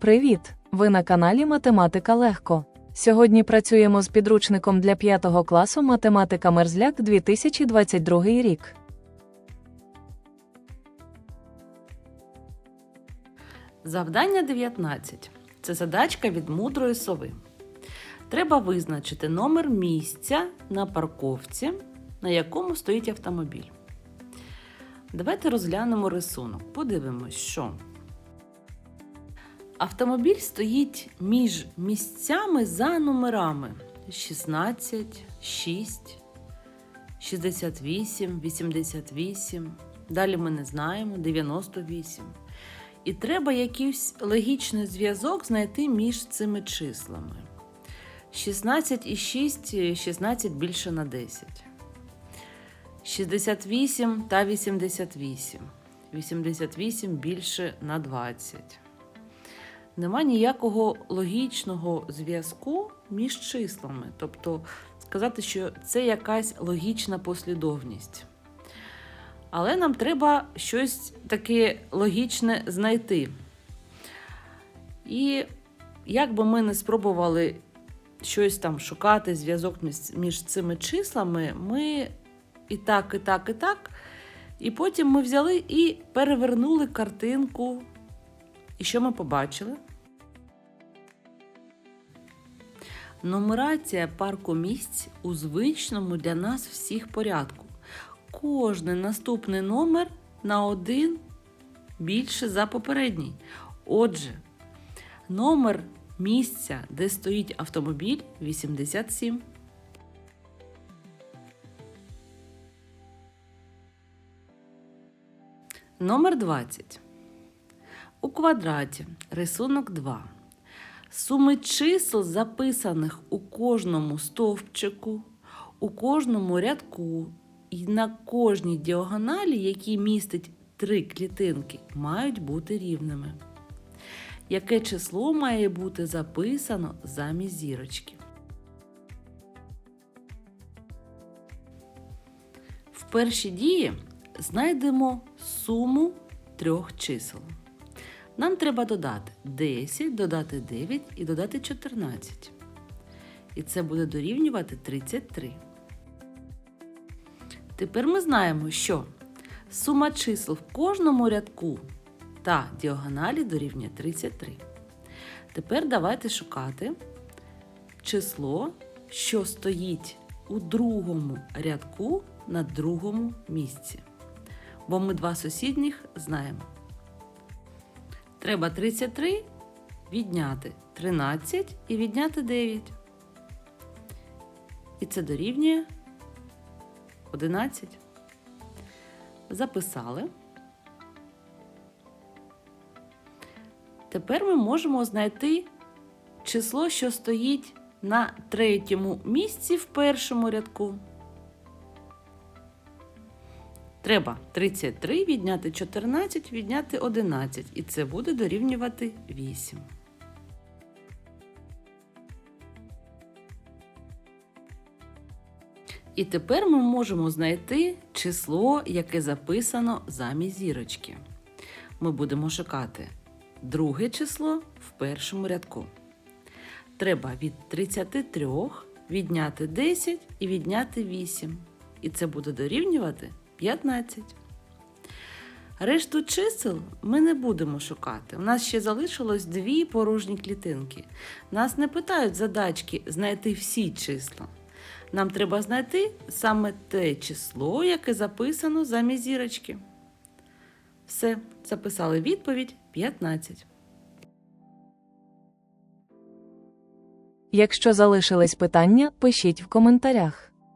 Привіт! Ви на каналі Математика Легко. Сьогодні працюємо з підручником для 5 класу Математика Мерзляк 2022 рік. Завдання 19. Це задачка від мудрої сови. Треба визначити номер місця на парковці, на якому стоїть автомобіль. Давайте розглянемо рисунок. Подивимось, що автомобіль стоїть між місцями за номерами 16, 6, 68, 88. Далі ми не знаємо 98. І треба якийсь логічний зв'язок знайти між цими числами. 16 і 6, 16 більше на 10. 68 та 88. 88 більше на 20. Нема ніякого логічного зв'язку між числами. Тобто сказати, що це якась логічна послідовність. Але нам треба щось таке логічне знайти. І як би ми не спробували щось там шукати, зв'язок між, цими числами, ми і так, і так, і так. І потім ми взяли і перевернули картинку. І що ми побачили? Нумерація парку місць у звичному для нас всіх порядку кожний наступний номер на один більше за попередній. Отже, номер місця, де стоїть автомобіль 87. Номер 20. У квадраті рисунок 2. Суми чисел, записаних у кожному стовпчику, у кожному рядку і на кожній діагоналі, які містить три клітинки, мають бути рівними. Яке число має бути записано замість зірочки? В першій дії знайдемо суму трьох чисел. Нам треба додати 10, додати 9 і додати 14. І це буде дорівнювати 33. Тепер ми знаємо, що сума чисел в кожному рядку та діагоналі дорівнює 33. Тепер давайте шукати число, що стоїть у другому рядку на другому місці. Бо ми два сусідніх знаємо. Треба 33 відняти 13 і відняти 9. І це дорівнює 11. Записали. Тепер ми можемо знайти число, що стоїть на третьому місці в першому рядку. Треба 33 відняти 14, відняти 11. І це буде дорівнювати 8. І тепер ми можемо знайти число, яке записано замість зірочки. Ми будемо шукати друге число в першому рядку. Треба від 33 відняти 10 і відняти 8. І це буде дорівнювати 15. Решту чисел ми не будемо шукати. У нас ще залишилось дві порожні клітинки. Нас не питають задачки знайти всі числа. Нам треба знайти саме те число, яке записано замість зірочки. Все, записали відповідь 15. Якщо залишились питання, пишіть в коментарях.